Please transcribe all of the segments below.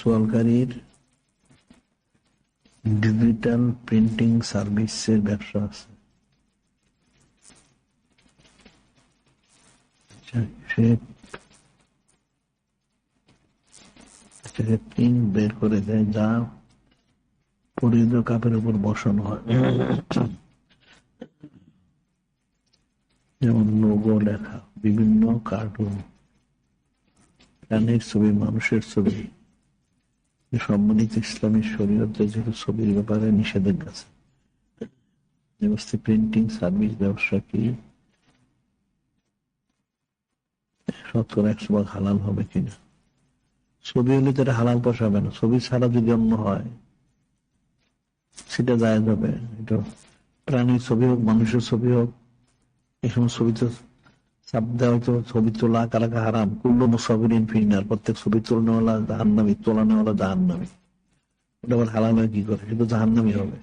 সোয়ালকারীর digital printing সার্ভিসের ব্যবসা আছে। আচ্ছা, সে প্রিন্ট বের করে দেয় যা পরিহিত কাপের উপর বসানো হয়। যেমন লোগো লেখা বিভিন্ন কার্টুন প্রাণীর ছবি মানুষের ছবি। সম্মানিত ইসলামী যেহেতু ছবির ব্যাপারে নিষেধাজ্ঞা আছে। প্রিন্টিং সার্ভিস ব্যবসা কি? শতকরা একশো ভাগ হালাল হবে কিনা? ছবি হলে তো এটা হালাল পোষাবে না। ছবি ছাড়া যদি অন্য হয়, সেটা যায় যাবে এটা প্রাণীর ছবি হোক, মানুষের ছবি হোক এই সময় ছবি তো ছবি তোলা হারাম মুসাফিরিন ফিনার প্রত্যেক ছবি জাহান্নামি জাহান্নামি। ওটা আবার হালাল কি করে? জাহান্নামি হবে।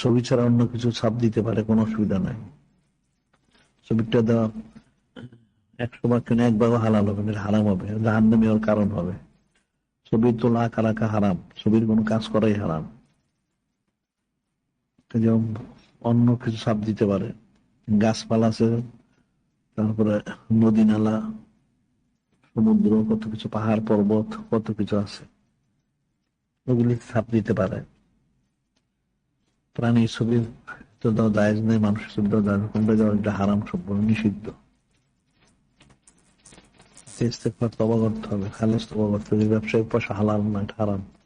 ছবি ছাড়া অন্য কিছু ছাপ দিতে পারে, কোনো অসুবিধা নাই। ছবিটা দেওয়া একশো ভাগ কেন এক হালাল হবে হারাম হবে জাহান্নামি হওয়ার কারণ হবে। ছবি তোলা কারাকা হারাম ছবির কোনো কাজ করাই হারাম। অন্য কিছু ছাপ দিতে পারে, গাছপালা আছে তারপরে নদী নালা, সমুদ্র, কত কিছু, পাহাড়, পর্বত, কত কিছু আছে। ওগুলি ছাপ দিতে পারে। প্রাণীর ছবি তো দেওয়া দায়জ নেই মানুষের ছবি দেওয়া দায়জ দেওয়া এটা হারাম সম্পূর্ণ, নিষিদ্ধ। তবা করতে হবে খালেজ তবা করতে হবে ব্যবসায়িক পয়সা হালাল না হারাম।